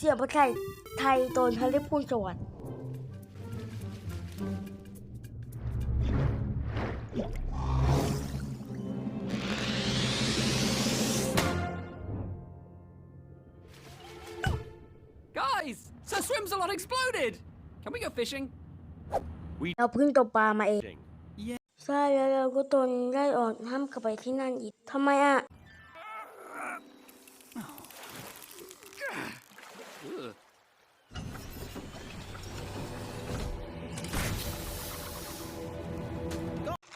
สียงภาษาไทยตอนฮาริพูนสวัสดิ์ Guys, Sir Swimsalot exploded! Can we go fishing? เราเพิ่งตกปลามาเอง Yeah. ใช่แล้วเราก็โดนไล่ออกห้ามกลับไปที่นั่นอีกทำไมอะ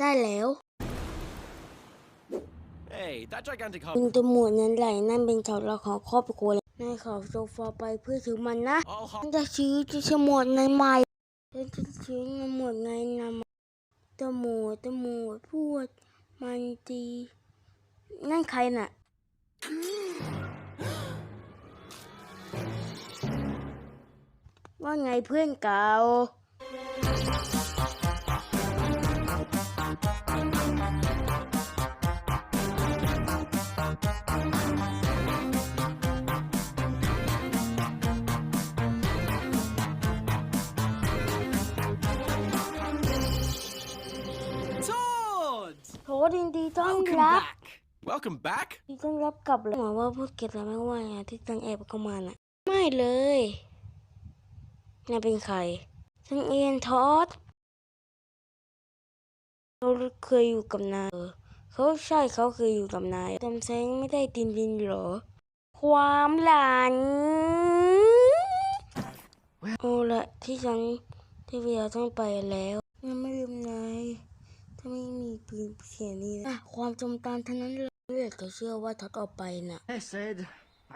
ได้แล้ว Hey, that gigantic เป็น hog. ตัวหมวดนั้นไหลนั่นเป็นเสาหลักของครอบครัวเลยนายขอโซฟาไปเพื่อถือมันนะ I'll ฉั hog. นจะซื้อที่สมวดในใหม่ฉันจะซื้อในหมวดในนำตัวหมวดตัวหมวดพูดมันดีนั่นใครน่ะว่าไงเพื่อนเก่า Todd! โถดินดีต้อน Welcome รับ back. Welcome back? ดีต้อนรับกลับเลยหวังว่าพวกเกดแล้วไม่ว่าไงที่ตังแอบเข้ามาน่ะ ไม่เลยนายเป็นใครฉันเอ็นทอดเขาเคยอยู่กับนายเออเขาใช่เขาเคยอยู่กับนายจำแซงไม่ได้ดินดินเหรอ ความหลานโอ้ละที่ฉันที่เวียต้องไปแล้วยังไม่ลืมนายถ้า ไม่มีปืนเสียนี้นะความจำตามเท่านั้นเลยเลือกจะเชื่อว่าทัดออกไปน่ะ I said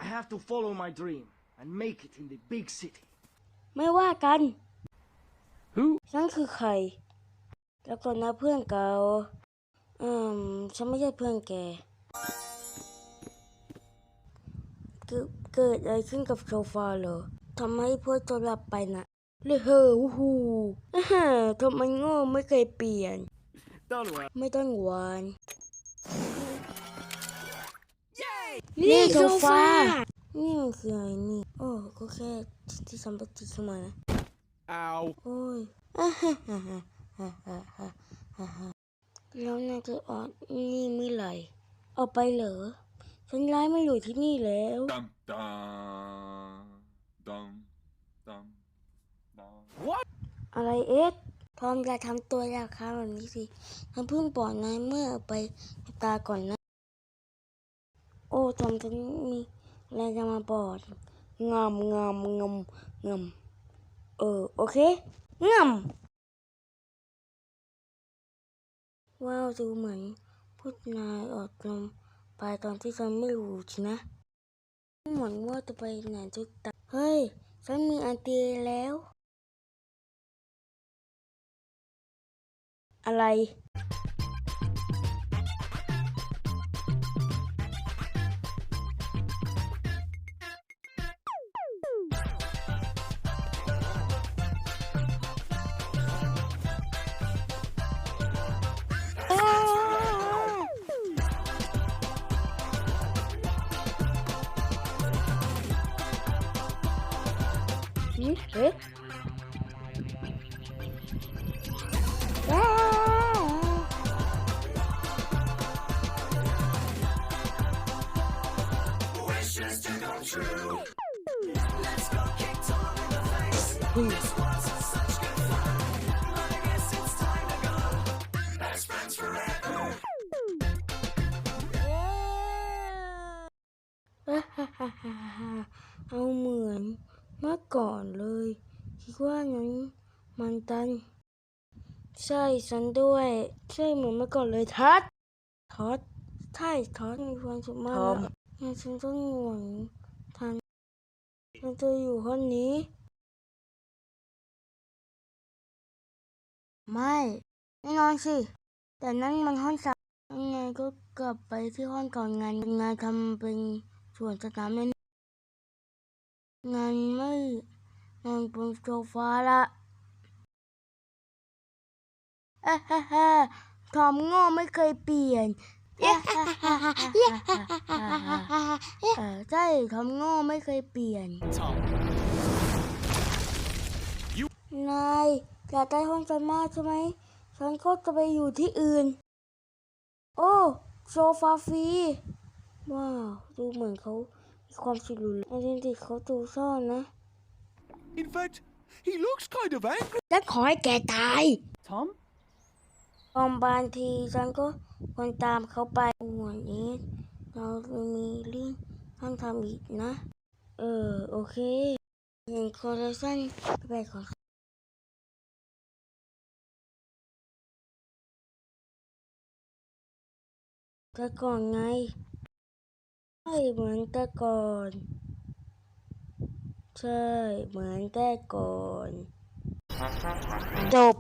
I have to follow my dream and make it in the big city. ไม่ว่ากัน Who? ฉันคือใคร แล้วก่อนนะเพื่อนเก่าอืมฉันไม่ใช่เพื่อนแกเกิดอะไรขึ้นกับโซฟาเหรอทำให้พ่อนตัวหลับไปนะเลยเฮ้อวู้ฮูอ่าฮะทำไมโง่ไม่เคยเปลี่ยน Don't worry. ไม่ต้องหวานนี่โซฟา นี่มันคืออะไรนี่ โอ้ก็แค่ที่สัมปติข้ามานะ Ow. โอ้ยแล้วนายจะออกนี่เมื่อไหร่ออกไปเหรอ ฉันร้ายไม่อยู่ที่นี่แล้วดัมดัมดัมดัม dum. อะไรเอ็ด พร้อมจะทำตัวยาค้าแบบนี้สิฉันเพิ่งบอกนายเมื่อไปตาก่อนนะ โอ้ทำฉันมีอะไรจะมาบอกงามงามงามงามเออ โอเคงามว้าวดูเหมือนพูดนายออกลมไปตอนที่ฉันไม่รู้สินะเหมือนว่าจะไปไหนจุดตัดเฮ้ย ฉันมีไอเดีแล้ว อะไรนี่เเอาเหมือนเมื่อก่อนเลย คิดว่านั้นมันตัน ใช่ฉันด้วย ใช่เหมือนเมื่อก่อนเลยทัดทัดใช่ทัดมีความสุขมากนะงั้นฉันต้องห่วง ทันฉันจะอยู่ห้องนี้ ไม่แน่นอนสิ แต่นั่นมันห้องสามยังไงก็กลับไปที่ห้องก่อนงานงานทำเป็นส่วนสนามเล่นงานไม่นอนบนโซฟาละเอ้ฮ่าฮ่าทอมโง่ไม่เคยเปลี่ยน ใช่ทำโง่ไม่เคยเปลี่ยน นายอยากได้ห้องฉันมากใช่ไหม ฉันก็จะไปอยู่ที่อื่น โอ้โซฟาฟรีว้าวดูเหมือนเขามีความสุขหรูหราจริงๆเขาตูซ่อนนะ In fact, he looks kind of angry. ฉันขอให้แกตาย Tom? ตอนบางทีฉันก็ควรตามเขาไปวันนี้เราจะมีเรื่องต้องทำอีกนะ เออ โอเคหนึ่งคนละสั้นไปก่อนแต่ก่อนไงใช่เหมือนแต่ก่อน ใช่ เหมือนแต่ก่อน จบ